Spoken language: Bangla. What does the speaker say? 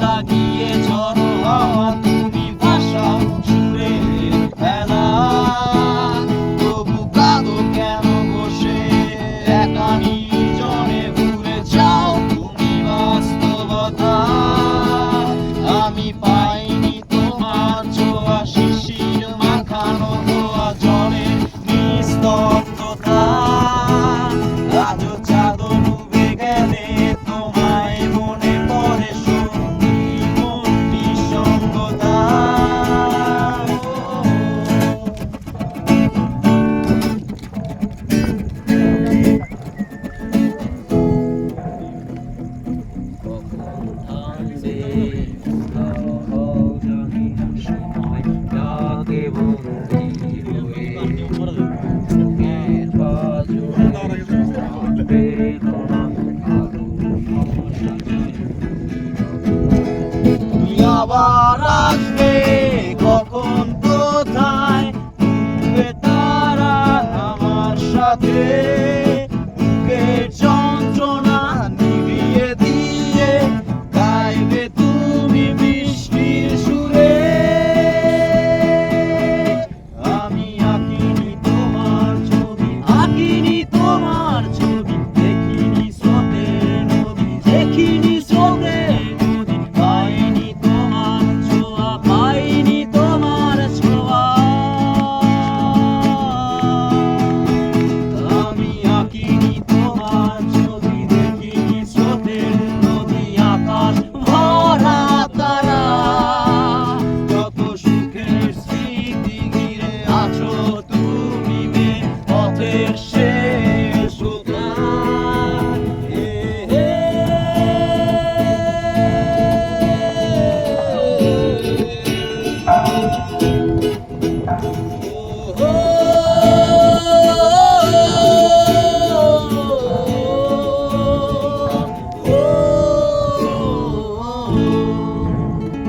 가기에 전 আবার আসবে কখন কোথায়? তারা আমার সাথে। 敵に